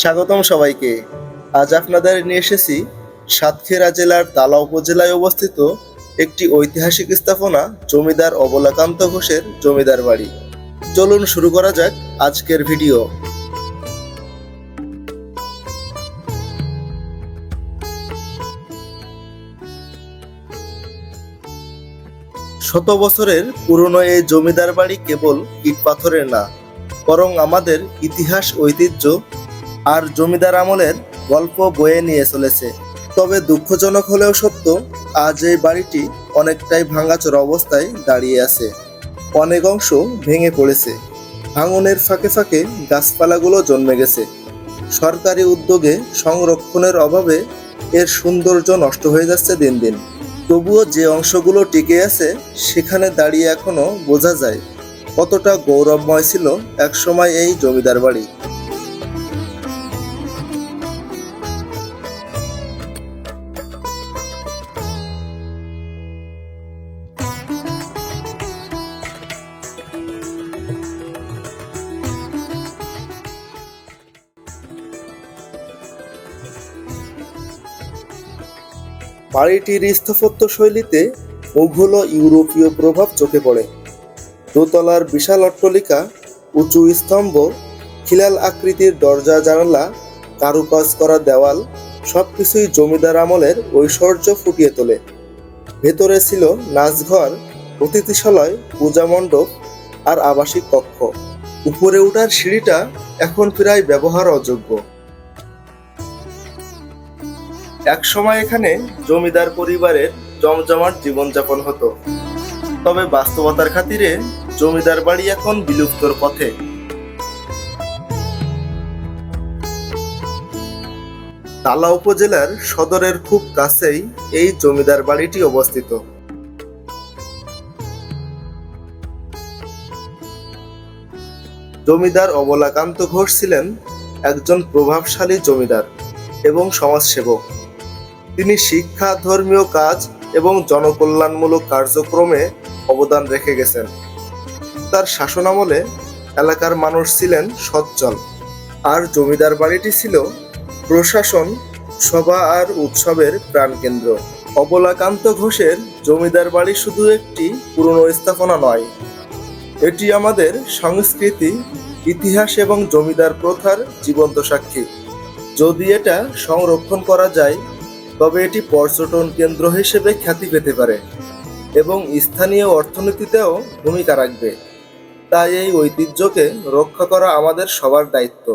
স্বাগতম সবাইকে। আজ আপনাদের নিয়ে এসেছি সাতক্ষীরা জেলার তালা উপজেলায় অবস্থিত একটি ঐতিহাসিক স্থাপনা, জমিদার অবলাকান্ত ঘোষের জমিদার বাড়ি। চলুন শুরু করা যাক আজকের ভিডিও। শত বছরের পুরনো এই জমিদার বাড়ি কেবল ইট পাথরের না, বরং আমাদের ইতিহাস, ঐতিহ্য আর জমিদার আমলের গল্প বয়ে নিয়ে চলেছে। তবে দুঃখজনক হলেও সত্য, আজ এই বাড়িটি অনেকটাই ভাঙাচোরা অবস্থায় দাঁড়িয়ে আছে। অনেক অংশ ভেঙে পড়েছে। ভাঙনের ফাঁকে ফাঁকে গাছপালাগুলো জন্মে গেছে। সরকারি উদ্যোগে সংরক্ষণের অভাবে এর সৌন্দর্য নষ্ট হয়ে যাচ্ছে দিন দিন। তবুও যে অংশগুলো টিকে আছে, সেখানে দাঁড়িয়ে এখনও বোঝা যায় কতটা গৌরবময় ছিল একসময় এই জমিদার বাড়ি। বাড়িটির স্থাপত্য শৈলীতে মুঘল ও ইউরোপীয় প্রভাব চোখে পড়ে। দোতলার বিশাল অট্টলিকা, উঁচু স্তম্ভ, খিলাল আকৃতির দরজা, জানালা, কারুকাজ করা দেওয়াল সবকিছুই জমিদার আমলের ঐশ্বর্য ফুটিয়ে তোলে। ভেতরে ছিল নাচঘর, অতিথিশালয়, পূজা মণ্ডপ আর আবাসিক কক্ষ। উপরে ওঠার সিঁড়িটা এখন প্রায় ব্যবহার অযোগ্য। একসময় এখানে জমিদার পরিবারের জমজমাট জীবনযাপন হতো। তবে বাস্তবতার খাতিরে জমিদার বাড়ি এখন বিলুপ্তর পথে। তালা উপজেলার সদরের খুব কাছেই এই জমিদার বাড়িটি অবস্থিত। জমিদার অবলাকান্ত ঘোষ ছিলেন একজন প্রভাবশালী জমিদার এবং সমাজসেবক। তিনি শিক্ষা, ধর্মীয় কাজ এবং জনকল্যাণমূলক কার্যক্রমে অবদান রেখে গেছেন। তার শাসনামলে এলাকার মানুষ ছিলেন সচ্ছল আর জমিদার বাড়িটি ছিল প্রশাসন, সভা আর উৎসবের প্রাণকেন্দ্র। অবলাকান্ত ঘোষের জমিদার বাড়ি শুধু একটি পুরনো স্থাপনা নয়, এটি আমাদের সংস্কৃতি, ইতিহাস এবং জমিদার প্রথার জীবন্ত সাক্ষী। যদি এটা সংরক্ষণ করা যায় তবে এটি পর্যটন কেন্দ্র হিসেবে খ্যাতি পেতে পারে এবং স্থানীয় অর্থনীতিতেও ভূমিকা রাখবে। তাই এই ঐতিহ্যকে রক্ষা করা আমাদের সবার দায়িত্ব।